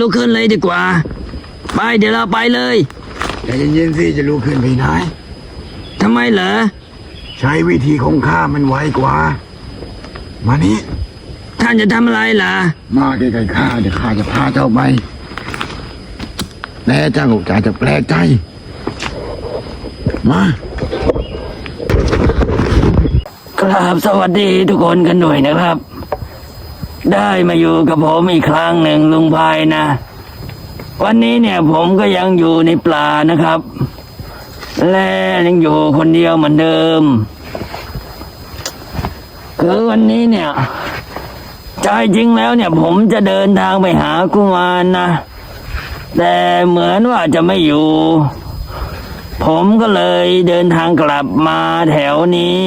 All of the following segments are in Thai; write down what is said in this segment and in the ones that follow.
ลุกขึ้นเลยดีกว่า ไปเดี๋ยวเราไปเลยใจเย็นๆสิจะลุกขึ้นไปไหนทำไมเหรอ ใช้วิธีของข้ามันไวกว่า มานี้ท่านจะทำอะไรล่ะ มาใกล้ๆข้าเดี๋ยวข้าจะพาเจ้าไปแต่เจ้าจะจะแปลกใจ มาครับสวัสดีทุกคนกันด้วยนะครับ ได้มาอยู่กับผมอีกครั้งหนึ่งลุงพายนะ วันนี้เนี่ยผมก็ยังอยู่ในปลานะครับ และยังอยู่คนเดียวเหมือนเดิม คือวันนี้เนี่ยใจจริงแล้วเนี่ย ผมจะเดินทางไปหากุมารนะแต่เหมือนว่าจะไม่อยู่ ผมก็เลยเดินทางกลับมาแถวนี้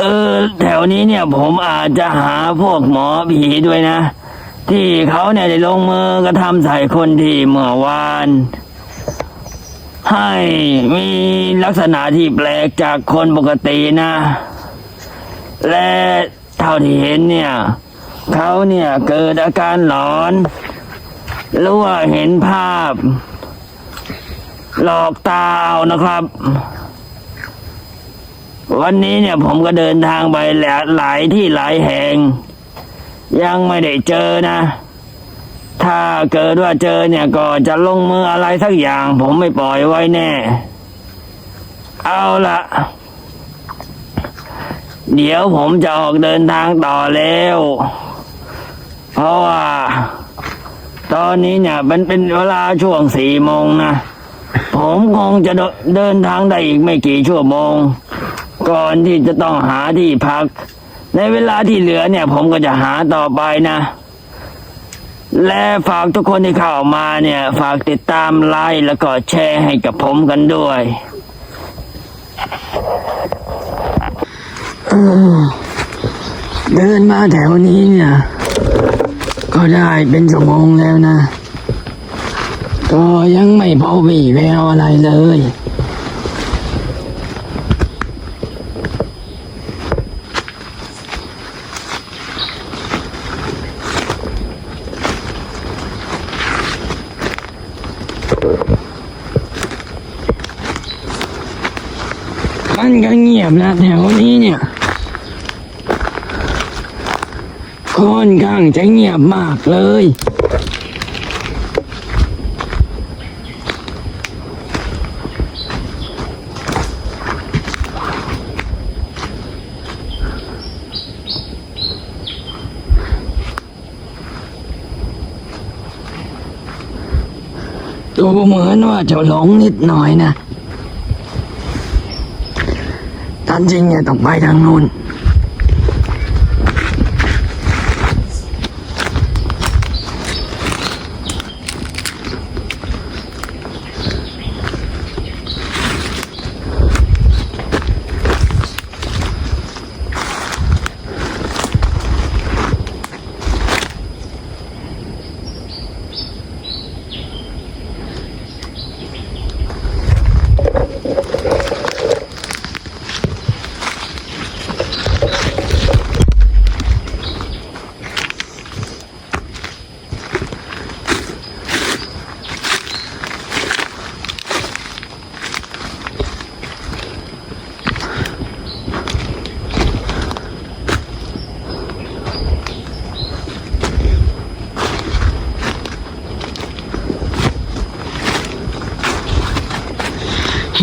เออ แถวนี้เนี่ยผมอาจจะหาพวกหมอผีด้วยนะ ที่เขาเนี่ยได้ลงมือกระทำใส่คนที่เมื่อวาน ให้มีลักษณะที่แปลกจากคนปกตินะ และเท่าที่เห็นเนี่ย เขาเนี่ยเกิดอาการหลอนหรือว่าเห็นภาพ หลอกตาเอานะครับ วันนี้เนี่ยผมก็เดินทางไปหลายหลายที่หลายแห่ง ยังไม่ได้เจอนะ ถ้าเกิดว่าเจอเนี่ยก็จะลงมืออะไรสักอย่าง ผมไม่ปล่อยไว้แน่ เอาละเดี๋ยวผมจะออกเดินทางต่อแล้ว เพราะว่า ตอนนี้เนี่ยมันเป็นเวลาช่วงสี่โมงนะผมคงจะเดิเดินทางได้อีกไม่กี่ชั่วโมง ก่อนที่จะต้องหาที่พัก ในเวลาที่เหลือเนี่ย ผมก็จะหาต่อไปนะ และฝากทุกคนที่เข้ามาเนี่ย ฝากติดตามไลค์แล้วก็แชร์ให้กับผมกันด้วยเดินมาแถวนี้เนี่ย ก็ได้เป็นชั่วโมงแล้วนะ ก็ยังไม่พบวี่แววอะไรเลย ก็เงียบนะแถวนี้เนี่ยค่อนข้างจะเงียบมากเลย ดูเหมือนว่าจะหลงนิดหน่อยนะตามจริงไงต้องไปทางนู้น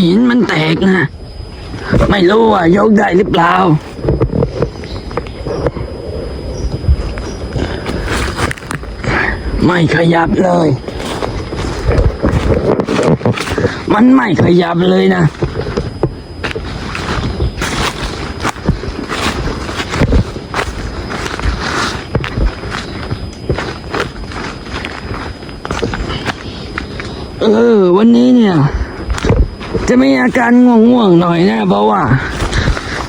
หินมันแตกนะ ไม่รู้ว่ายกได้หรือเปล่า ไม่ขยับเลย มันไม่ขยับเลยนะเออ วันนี้เนี่ย จะมีอาการง่วงๆหน่อยนะ เพราะว่า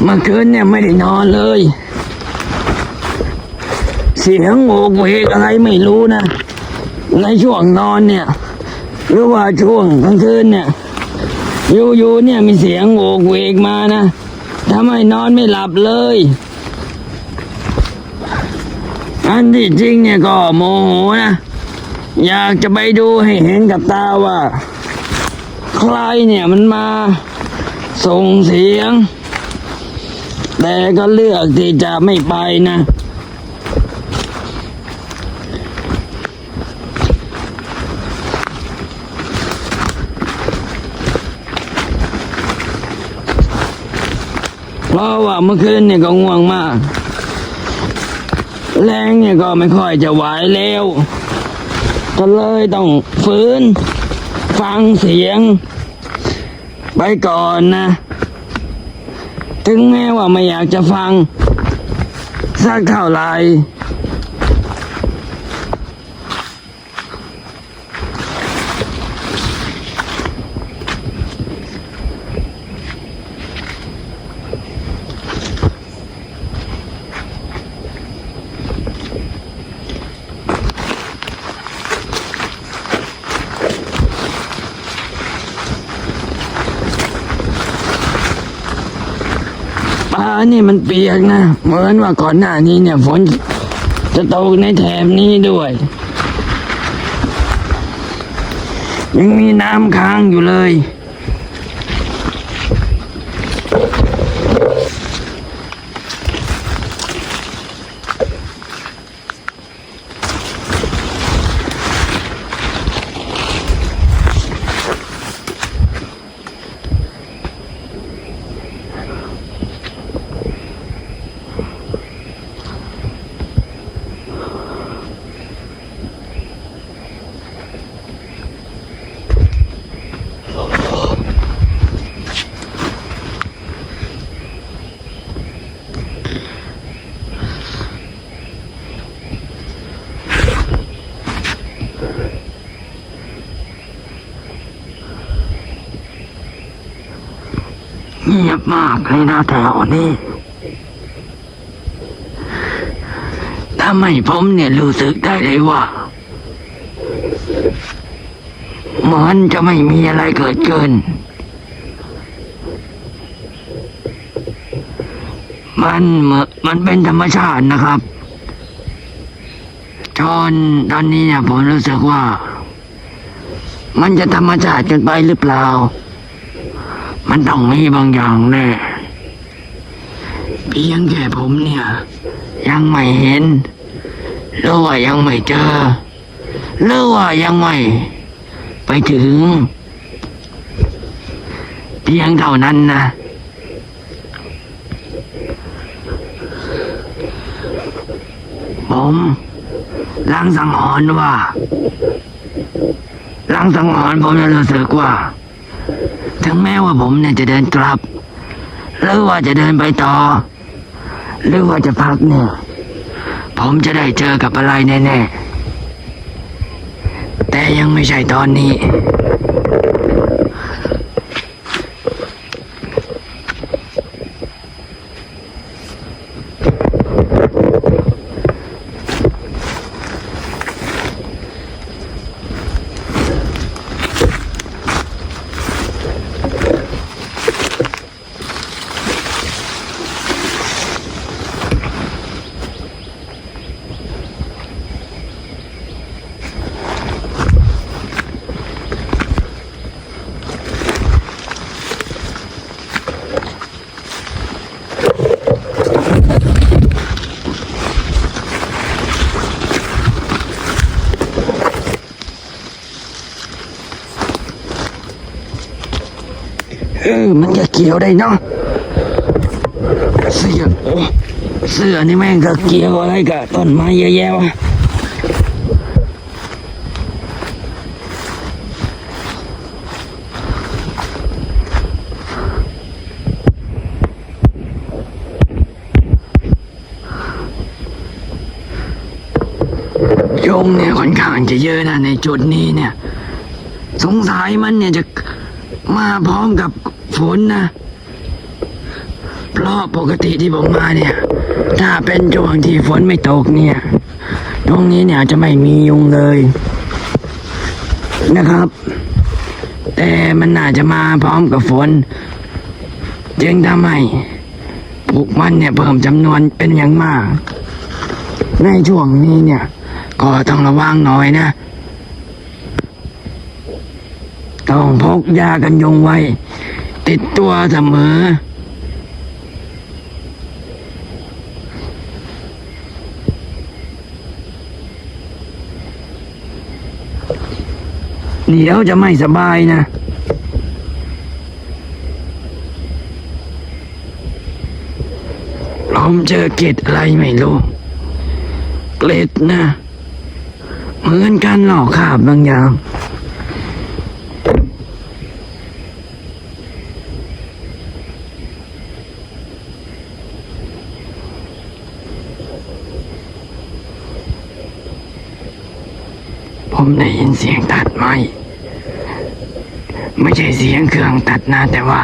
เมื่อคืนเนี่ยไม่ได้นอนเลย เสียงโวกเวกอะไรไม่รู้นะ ในช่วงนอนเนี่ย หรือว่าช่วงกลางคืนเนี่ยอยู่ๆเนี่ยมีเสียงโวกเวกมานะทำให้นอนไม่หลับเลย อันที่จริงเนี่ยก็โมโหนะ อยากจะไปดูให้เห็นกับตาว่า ใครเนี่ยมันมาส่งเสียง แต่ก็เลือกที่จะไม่ไปนะ เพราะว่าเมื่อคืนเนี่ยก็ง่วงมาก แรงเนี่ยก็ไม่ค่อยจะไหวแล้ว ก็เลยต้องฝืนฟังเสียง ไปก่อนนะ ถึงแม้ว่าไม่อยากจะฟัง สักเท่าไหร่ นี่มันเปียกนะ เหมือนว่าก่อนหน้านี้เนี่ยฝนจะตกในแถบนี้ด้วย ยังมีน้ำค้างอยู่เลย ยบมากเลยนะแถวนี้ทำให้ผมเนี่ยรู้สึกได้เลยว่ามันจะไม่มีอะไรเกิดขึ้น มันเหมือมันเป็นธรรมชาตินะครับจนตอนนี้เนี่ยผมรู้สึกว่า มันจะธรรมชาติเกินไปหรือเปล่า มันต้องมีบางอย่างแน่เพียงแค่ผมเนี่ย ยังไม่เห็นหรือว่ายังไม่เจอหรือว่ายังไม่ไปถึง เพียงเท่านั้นนะผมลังสังหรณ์ว่าลังสังหรณ์ผมจะรู้สึกว่า ถึงแม้ว่าผมเนี่ยจะเดินกลับ หรือว่าจะเดินไปต่อ หรือว่าจะพักเนี่ย ผมจะได้เจอกับอะไรแน่ๆ แต่ยังไม่ใช่ตอนนี้ กี่ยวได้เนาะเสื้อโอ้เสื้อนี่แม่งจะเกี่ยวอะไรกับต้นไม้เยอะแยะวะยมเนี่ยค่อนข้างจะเยอะนะในจุดนี้เนี่ย สงสัยมันเนี่ยจะมาพร้อมกับ ฝนนะ เพราะปกติที่ผมมาเนี่ย ถ้าเป็นช่วงที่ฝนไม่ตกเนี่ย ตรงนี้เนี่ยจะไม่มียุงเลย นะครับ แต่มันน่าจะมาพร้อมกับฝน จึงทำให้พวกมันเนี่ยเพิ่มจำนวนเป็นอย่างมาก ในช่วงนี้เนี่ย ก็ต้องระวังหน่อยนะต้องพกยากันยุงไว้ ติดตัวเสมอ เดี๋ยวจะไม่สบายนะ ผมเจอเกล็ดอะไรไม่รู้เกล็ดนะ เหมือนกันหลอกขาบบางอย่าง ผมได้ยินเสียงตัดไม้ ไม่ใช่เสียงเครื่องตัดนะแต่ว่า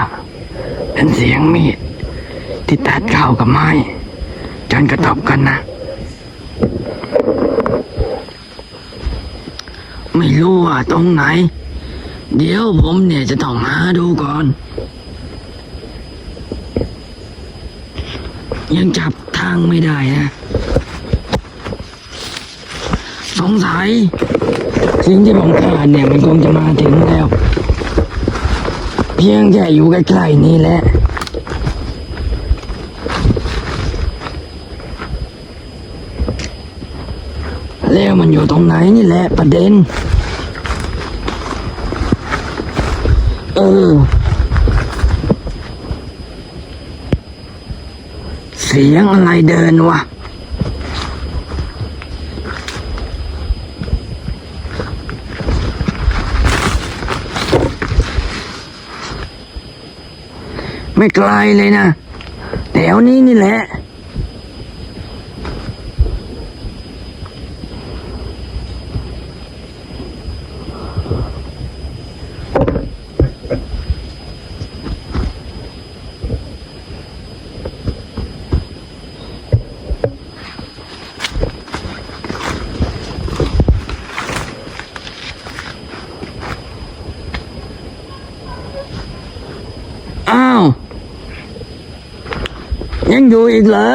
เป็นเสียงมีดที่ตัดเข้ากับไม้ จนกระทบกันนะ ไม่รู้ว่าตรงไหน เดี๋ยวผมเนี่ยจะต้องหาดูก่อน ยังจับทางไม่ได้นะ สงสัย สิ่งที่ผมขาดเนี่ยมันคงจะมาถึงแล้ว เพียงแค่อยู่ใกล้ๆนี่แหละแล้วมันอยู่ตรงไหนนี่แหละประเด็น เออ เสียงอะไรเดินวะ ไม่ไกลเลยนะแถวนี้นี่แหละ อ้าว ยัง อยู่อีกเหรอ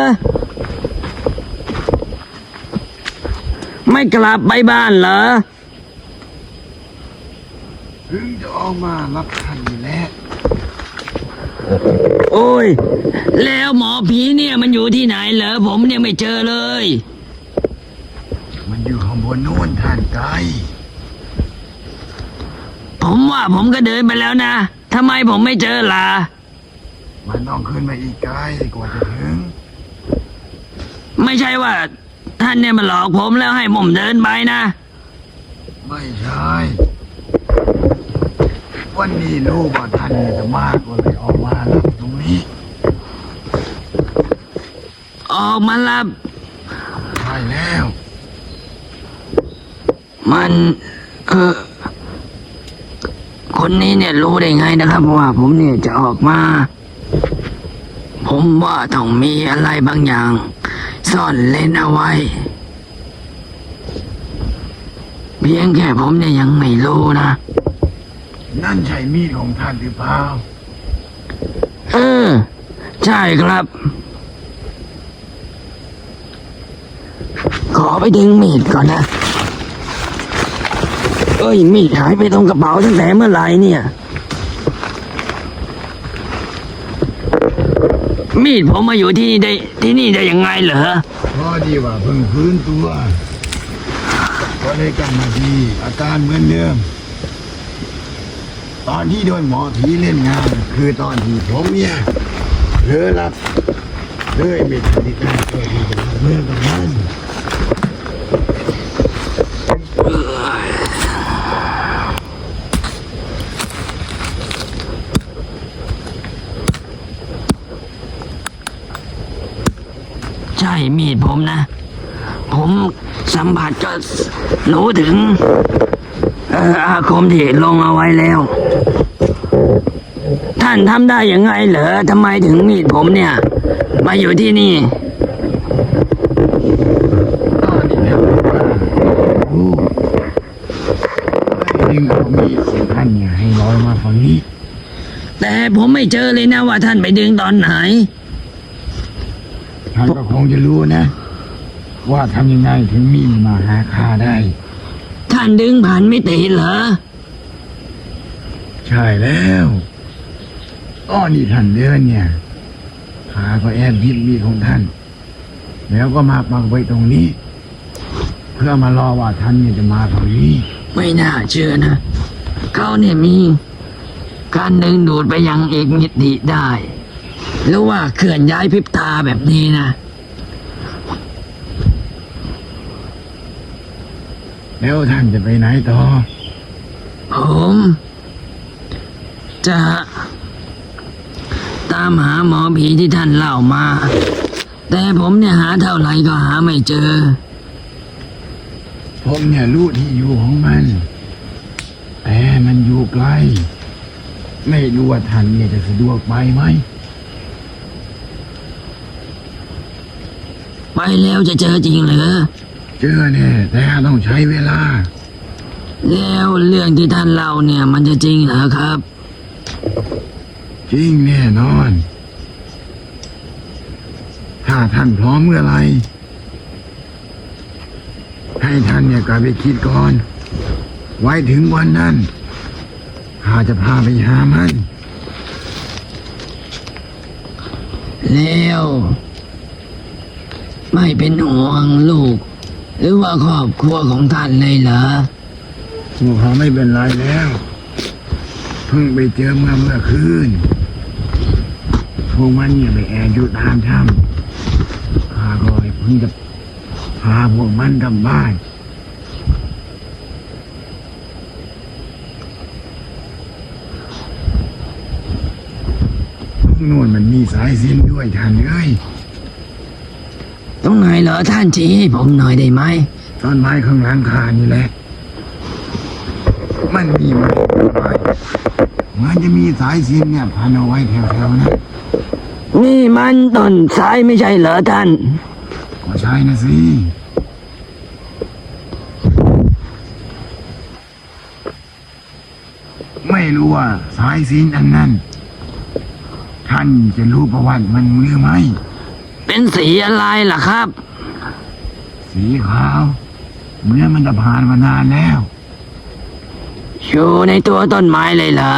ไม่กลับไปบ้านเหรอถึงจะออกมารับท่านอยู่แล้ว โอ้ย แล้วหมอผีเนี่ยมันอยู่ที่ไหนเหรอ ผมเนี่ยไม่เจอเลย มันอยู่ข้างบนโน่นท่านไกล ผมว่าผมก็เดินไปแล้วนะทำไมผมไม่เจอล่ะ มันต้องขึ้นมาอีกไกลกว่าจะถึง ไม่ใช่ว่า ท่านเนี่ยมาหลอกผมแล้วให้ผมเดินไปนะ ไม่ใช่วันนี้รู้ว่าท่านเนี่ยจะมากก็เลยออกมารับตรงนี้ ออกมารับใช่แล้ว มันเออคนนี้เนี่ยรู้ได้ไงนะครับว่าผมเนี่ยจะออกมา ผมว่าต้องมีอะไรบางอย่าง ซ่อนเล่นเอาไว้ เพียงแค่ผมเนี่ยยังไม่รู้นะ นั่นใช่มีดของท่านหรือเปล่า เออ ใช่ครับ ขอไปดึงมีดก่อนนะ เอ้ย มีดหายไปตรงกระเป๋าตั้งแต่เมื่อไหร่เนี่ย มีดผมมาอยู่ที่นี่ได้ที่นี่ได้ยังไงเหรอพอดีว่าเพิ่งฟื้นตัวก็เลยกลับมาที่อาการเหมือนเดิม ตอนที่โดนหมอผีเล่นงาน คือตอนที่ผมเนี่ยเลอหลับเลยไม่ทันที่ได้ตัวที่จะรับเมื่อกับมัน มีดผมนะ ผมสัมผัสก็รู้ถึงเอ่ออาคมที่ลงเอาไว้แล้ว ท่านทำได้ยังไงเหรอทำไมถึงมีดผมเนี่ย มาอยู่ที่นี่ตอนนี้เนี่ยรู้เลยดึงเอามีดของท่านเนี่ยให้ลอยมาฝั่งนี้ แต่ผมไม่เจอเลยนะว่าท่านไปดึงตอนไหน ท่านก็คงจะรู้นะ ว่าทำยังไงถึงมีมาหาข้าได้ ท่านดึงผ่านมิติเหรอ ใช่แล้วอ้อนี่ท่านเดินเนี่ยข้าก็แอบยิบมีดของท่าน แล้วก็มาปักไว้ตรงนี้ เพื่อมารอว่าท่านเนี่ยจะมาฝั่งนี้ ไม่น่าเชื่อนะ เขาเนี่ยมี การดึงดูดไปยังอีกมิติได้ หรือว่าเคลื่อนย้ายพริบตาแบบนี้นะ แล้วท่านจะไปไหนต่อ ผม จะ ตามหาหมอผีที่ท่านเล่ามา แต่ผมเนี่ยหาเท่าไหร่ก็หาไม่เจอ ผมเนี่ยรู้ที่อยู่ของมัน แต่มันอยู่ไกล ไม่รู้ว่าท่านเนี่ยจะสะดวกไปไหม ไปแล้วจะเจอจริงเหรอเจอแน่แต่ต้องใช้เวลา แล้วเรื่องที่ท่านเล่าเนี่ย มันจะจริงเหรอครับ จริงแน่นอน ถ้าท่านพร้อมเมื่อไหรให้ท่านเนี่ยกลับไปคิดก่อน ไว้ถึงวันนั้นข้าจะพาไปหามัน แล้ว ไม่เป็นห่วงลูก หรือว่าครอบครัวของท่านเลยเหรอพวกเขาไม่เป็นไรแล้ว เพิ่งไปเจอเมื่อเมื่อคืนพวกมันเนี่ยไปแอบอยู่ตามถ้ำข้าก็เลยเพิ่งจะพาพวกมันกลับบ้านนู่นมันมีสายสินด้วยท่านเอ้ย ตรงไหนเหรอท่านชี้ให้ผมหน่อยได้ไหมต้นไม้ข้างหลังคานี่แหละ มันมีไม้ไม้มันจะมีสายสินเนี่ยพันเอาไว้แถวๆนั้นนี่มันต้นสายไม่ใช่เหรอท่าน ก็ใช่นะสิ ไม่รู้ว่าสายสินอันนั้น ท่านจะรู้ประวัติมันหรือไม่ เป็นสีอะไรล่ะครับ สีขาวเมื่อมันจะผ่านมานานแล้ว อยู่ในตัวต้นไม้เลยเหรอ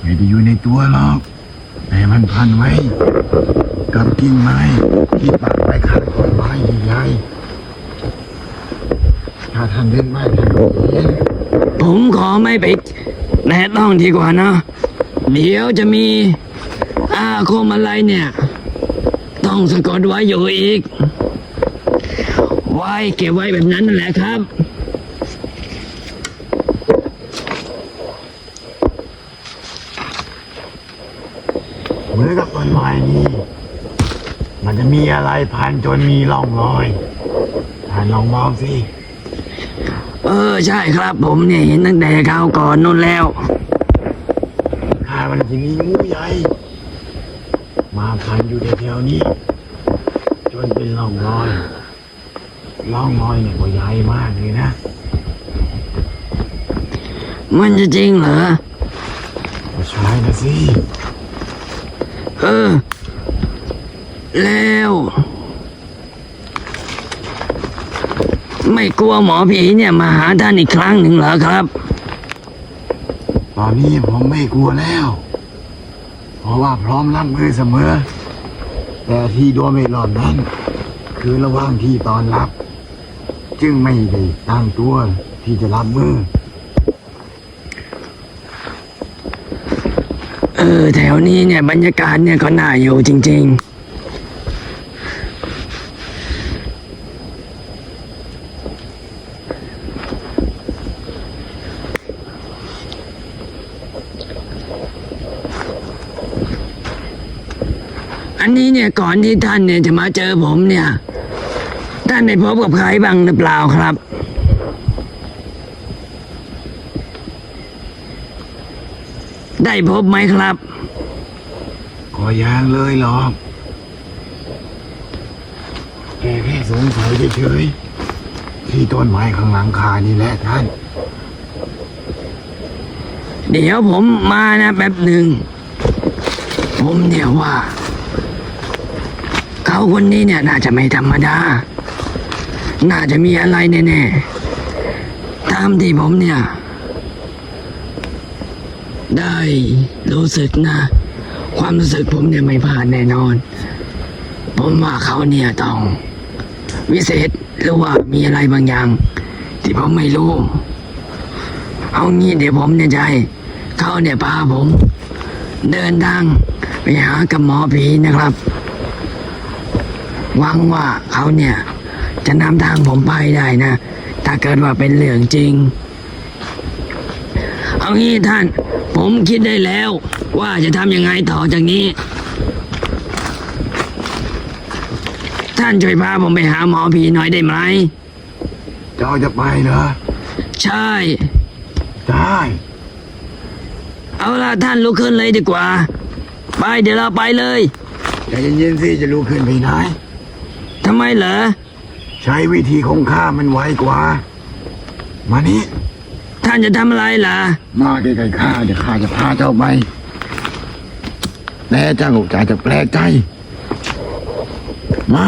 ไม่ได้อยู่ในตัวหรอก แต่มันพันไว้ กับกิ่งไม้ที่ปักไว้ข้างต้นไม้ใหญ่ๆถ้าท่านเดินไม่ท่านก็เห็นผมขอไม่ไปแนะต้องดีกว่านะ เดี๋ยวจะมีอาคมอะไรเนี่ยต้ องสะกดไว้อยู่อีก ไว้เก็บไว้แบบนั้นนั่นแหละครับเหมือนกับต้นไม้นี้มันจะมีอะไรพันจนมีร่องรอยท่านลองมองสิ เออใช่ครับ ผมเนี่ยเห็นตั้งแต่คราวก่อนนู่นแล้วข้ามันจะมีงูใหญ่ มาพันอยู่แถวๆนี้ จนเป็นร่องรอยร่องรอยเนี่ยก็ใหญ่มากเลยนะ มันจะจริงเหรอก็ใช่นะสิเออแล้วไม่กลัวหมอผีเนี่ยมาหาท่านอีกครั้งหนึ่งเหรอครับ ตอนนี้ผมไม่กลัวแล้ว เพราะว่าพร้อมรับมือเสมอ แต่ที่โดนไม่รอบนั้น คือระหว่างที่ตอนรับ จึงไม่ได้ตั้งตัวที่จะรับมือ เออแถวนี้เนี่ยบรรยากาศเนี่ยก็น่าอยู่จริง ๆ อันนี้เนี่ยก่อนที่ท่านเนี่ยจะมาเจอผมเนี่ย ท่านได้พบกับใครบ้างหรือเปล่าครับ ได้พบไหมครับก็ยังเลยหรอกแกแค่สงสัยเฉยๆที่ต้นไม้ข้างหลังคานี่แหละท่าน เดี๋ยวผมมานะแป๊บหนึ่ง ผมเนี่ยว่า เขาคนนี้เนี่ยน่าจะไม่ธรรมดา น่าจะมีอะไรแน่ๆ ตามที่ผมเนี่ย ได้รู้สึกนะ ความรู้สึกผมเนี่ยไม่ผ่านแน่นอน ผมว่าเขาเนี่ยต้อง วิเศษหรือว่ามีอะไรบางอย่าง ที่ผมไม่รู้ เอางี้เดี๋ยวผมเนี่ยให้เขาเนี่ยพาผม เดินทางไปหากับหมอผีนะครับ หวังว่าเขาเนี่ยจะนำทางผมไปได้นะ ถ้าเกิดว่าเป็นเรื่องจริง เอางี้ท่าน ผมคิดได้แล้วว่าจะทำยังไงต่อจากนี้ ท่านช่วยพาผมไปหาหมอผีหน่อยได้ไหม เจ้าจะไปเหรอ ใช่ ได้ เอาล่ะท่านลุกขึ้นเลยดีกว่า ไปเดี๋ยวเราไปเลยใจเย็นๆสิจะลุกขึ้นไปไหน ทำไมเหรอ ใช้วิธีของข้ามันไวกว่า มานี่ท่านจะทำอะไรล่ะ มาใกล้ๆข้าเดี๋ยวข้าจะพาเจ้าไปแต่เจ้าจะจะแปลกใจ มา